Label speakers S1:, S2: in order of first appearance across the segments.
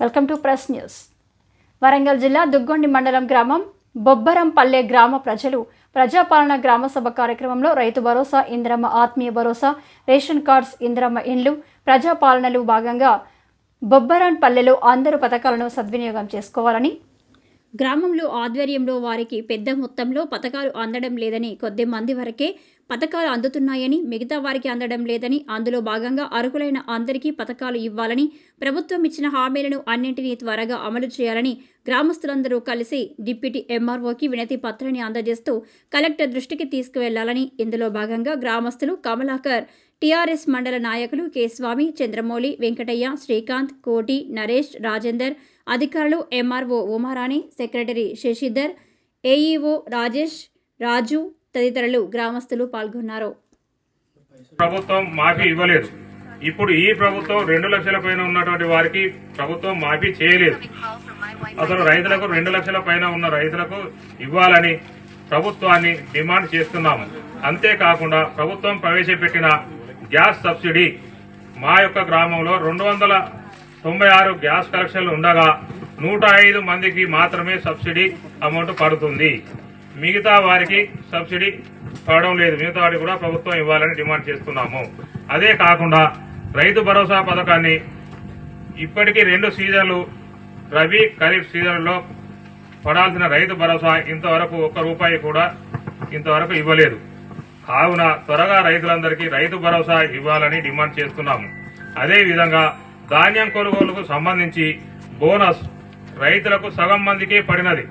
S1: Welcome to press news. Warangal జిల్లా దుగ్గొండి మండలం గ్రామం బొబ్బరంపల్లె గ్రామ ప్రజలు ప్రజాపాలన గ్రామ సభ కార్యక్రమంలో రైతు భరోసా ఇంద్రమ్మ ఆత్మీయ భరోసా రేషన్ కార్డ్స్ ఇంద్రమ్మ ఇండ్లు ప్రజాపాలనలు భాగంగా బొబ్బరంపల్లెలో అందరూ పథకాలను సద్వినియోగం చేసుకోవాలని గ్రామంలో ఆధ్వర్యంలో వారికి పెద్ద మొత్తంలో పథకాలు అందడం లేదని కొద్ది మంది వరకే పథకాలు అందుతున్నాయని మిగతా వారికి అందడం లేదని అందులో భాగంగా అర్హులైన అందరికీ పథకాలు ఇవ్వాలని ప్రభుత్వం ఇచ్చిన హామీలను అన్నింటినీ త్వరగా అమలు చేయాలని గ్రామస్తులందరూ కలిసి డిప్యూటీ ఎంఆర్ఓకి వినతి పత్రాన్ని అందజేస్తూ కలెక్టర్ దృష్టికి తీసుకువెళ్ళాలని ఇందులో భాగంగా గ్రామస్తులు కమలాకర్ టీఆర్ఎస్ మండల నాయకులు కె స్వామి చంద్రమౌళి వెంకటయ్య శ్రీకాంత్ కోటి నరేష్ రాజేందర్ అధికారులు MRO Umarani secretary Sasidhar AEO Rajesh Raju తదితరులు గ్రామస్తులు పాల్గొన్నారు.
S2: ప్రభుత్వం మాఫీ ఇవ్వలేదు. ఇప్పుడు ఈ ప్రభుత్వం రెండు లక్షల పైన ఉన్నటువంటి వారికి ప్రభుత్వం మాఫీ చేయలేదు. అసలు రైతులకు రెండు లక్షల పైన ఉన్న రైతులకు ఇవ్వాలని ప్రభుత్వాన్ని డిమాండ్ చేస్తున్నాము. అంతేకాకుండా ప్రభుత్వం ప్రవేశపెట్టిన గ్యాస్ సబ్సిడీ మా యొక్క గ్రామంలో రెండు వందల తొంభై ఆరు గ్యాస్ కలెక్షన్లు ఉండగా నూట ఐదు మందికి మాత్రమే సబ్సిడీ అమౌంట్ పడుతుంది. మిగతా వారికి సబ్సిడీ పడడం లేదు. మిగతా వారికి కూడా ప్రభుత్వం ఇవ్వాలని డిమాండ్ చేస్తున్నాము. అదే కాకుండా రైతు భరోసా పథకాన్ని ఇప్పటికీ రెండు సీజన్లు రబీ ఖరీఫ్ సీజన్లో పడాల్సిన రైతు భరోసా ఇంతవరకు ఒక్క రూపాయి కూడా ఇంతవరకు ఇవ్వలేదు. కావున త్వరగా రైతులందరికీ రైతు భరోసా ఇవ్వాలని డిమాండ్ చేస్తున్నాము. అదేవిధంగా ధాన్యం కొనుగోలుకు సంబంధించి బోనస్ రైతులకు సగం మందికే పడినది.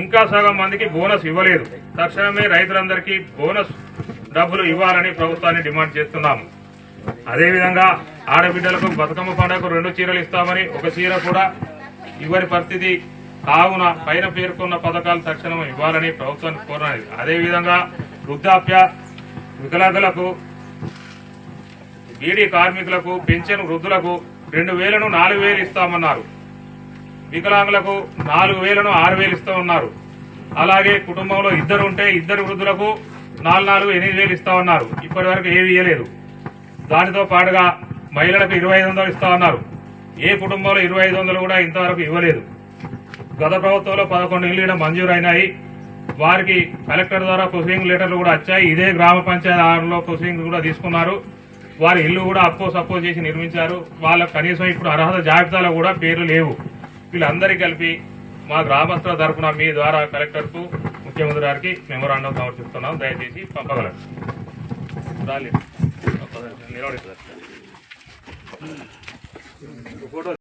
S2: ఇంకా సగం మందికి బోనస్ ఇవ్వలేదు. తక్షణమే రైతులందరికీ బోనస్ డబ్బులు ఇవ్వాలని ప్రభుత్వాన్ని డిమాండ్ చేస్తున్నాము. అదేవిధంగా ఆడబిడ్డలకు బతుకమ్మ పండుగకు రెండు చీరలు ఇస్తామని ఒక చీర కూడా ఇవ్వని పరిస్థితి కావున పైన పేర్కొన్న పథకాలు తక్షణం ఇవ్వాలని ప్రభుత్వాన్ని కోరినది. అదేవిధంగా వృద్ధాప్య వికలాంగులకు బీడీ కార్మికులకు పెన్షన్ వృద్ధులకు రెండు వేలను నాలుగు వేలు ఇస్తామన్నారు. వికలాంగులకు నాలుగు వేలను ఆరు వేలు ఇస్తామన్నారు. అలాగే కుటుంబంలో ఇద్దరు ఉంటే ఇద్దరు వృద్ధులకు నాలుగు నాలుగు ఎనిమిది వేలు ఇస్తా ఉన్నారు ఇప్పటి వరకు ఏమి ఇవ్వలేదు దానితో పాటుగా మహిళలకు ఇరవై ఐదు వందలు ఇస్తా ఉన్నారు ఏ కుటుంబంలో ఇరవై ఐదు వందలు కూడా ఇంతవరకు ఇవ్వలేదు. గత ప్రభుత్వంలో పదకొండు ఇల్లు మంజూరైనాయి. వారికి కలెక్టర్ ద్వారా ప్రొసీడింగ్ లెటర్లు కూడా వచ్చాయి. ఇదే గ్రామ పంచాయతీ ఆరులో ప్రొసీడింగ్ కూడా తీసుకున్నారు. వారి ఇల్లు కూడా అప్పో సప్పో చేసి నిర్మించారు. వాళ్ళకు కనీసం ఇప్పుడు అర్హత జాబితాలో కూడా పేర్లు లేవు. వీళ్ళందరికీ కలిపి మా గ్రామస్తుల తరఫున మీ ద్వారా కలెక్టర్కు ముఖ్యమంత్రి గారికి మెమోరాండం సమర్పిస్తున్నాం దయచేసి పంపగలరు. రాలేదు. నిలబడి